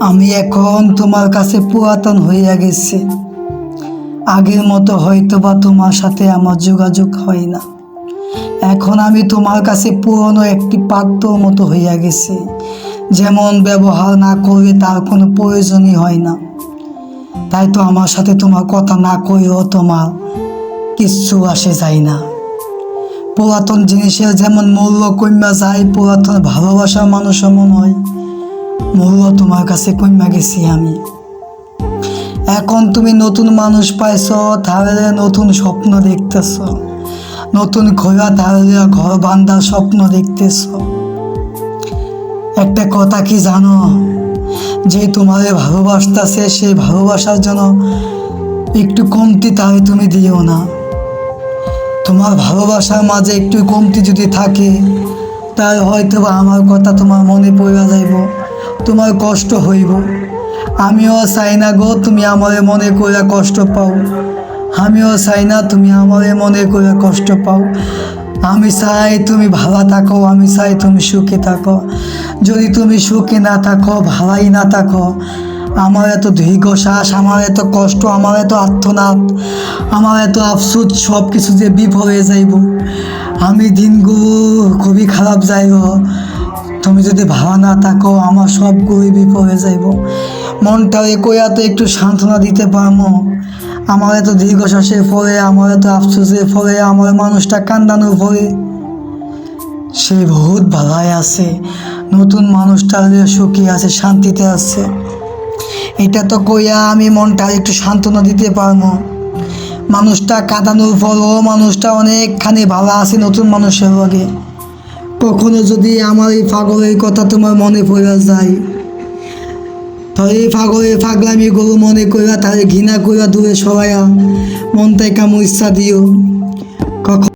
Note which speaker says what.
Speaker 1: আমি এখন তোমার কাছে পুরাতন হইয়া গেছি। আগের মতো হয়তো বা তোমার সাথে আমার যোগাযোগ হয় না। এখন আমি তোমার কাছে পুরনো একটি পাত্র মতো হইয়া গেছি। যেমন ব্যবহার না করে তার কোনো প্রয়োজনই হয় না। তাই তো আমার সাথে তোমার কথা না করেও তোমার কিচ্ছু আসে যায় না। পুরাতন জিনিসের যেমন মূল্য কমা যায়, পুরাতন ভালোবাসার মানুষও মনে হয়। মূল্য তোমার কাছে কমা গেছি আমি। এখন তুমি নতুন মানুষ পাইছ, তাহলে নতুন স্বপ্ন দেখতেছ। নতুন খোলা তাহলে ঘর বান্ধার স্বপ্ন দেখতেছ। একটা কথা কি জানো? যে তোমারে ভালোবাসতেছে সেই ভালোবাসার জন্য একটু কমতি তাহলে তুমি দিও না। তোমার ভালোবাসার মাঝে একটু কমতি যদি থাকে, তাহলে হয়তো আমার কথা তোমার মনে পড়া যাইব। তোমার কষ্ট হইব। আমিও চাই না গো, তুমি আমারে মনে করে কষ্ট পাও। আমিও চাই না তুমি আমারে মনে করে কষ্ট পাও। আমি চাই তুমি ভালো থাকো, আমি চাই তুমি সুখে থাকো। যদি তুমি সুখে না থাকো, ভালাই না থাকো। আমার এত দীর্ঘশ্বাস, আমার এত কষ্ট, আমার এত আত্মনাদ আমার এত আফসোস সব কিছু যে বিফল হয়ে যাইব। আমি দিনগুলো খুবই খারাপ যাইব। তুমি যদি ভালো না থাকো, আমার সবগুলোই বিফল হয়ে যাইব। মনটা কইয়া তো একটু সান্ত্বনা দিতে পারব আমার এত দীর্ঘশ্বাসের ফলে, আমার এত আফসোসের ফলে, আমার মানুষটা কান্দানোর ফলে। সে বহুত ভালাই আছে, নতুন মানুষটা সুখী আছে, শান্তিতে আছে। এটা তো কইয়া আমি মনটা একটু সান্ত্বনা দিতে পারব মানুষটা কাঁদানোর ফলও মানুষটা অনেকখানি ভালো আছে নতুন মানুষের লগে। কখনো যদি আমার এই পাগলের কথা তোমার মনে পড়া যায়, তাহলে এই পাগলের পাগলামি গরু মনে কইরা তাহলে ঘৃণা কইরা দূরে সবাই মনটাই কামো ইচ্ছা দিও। কখন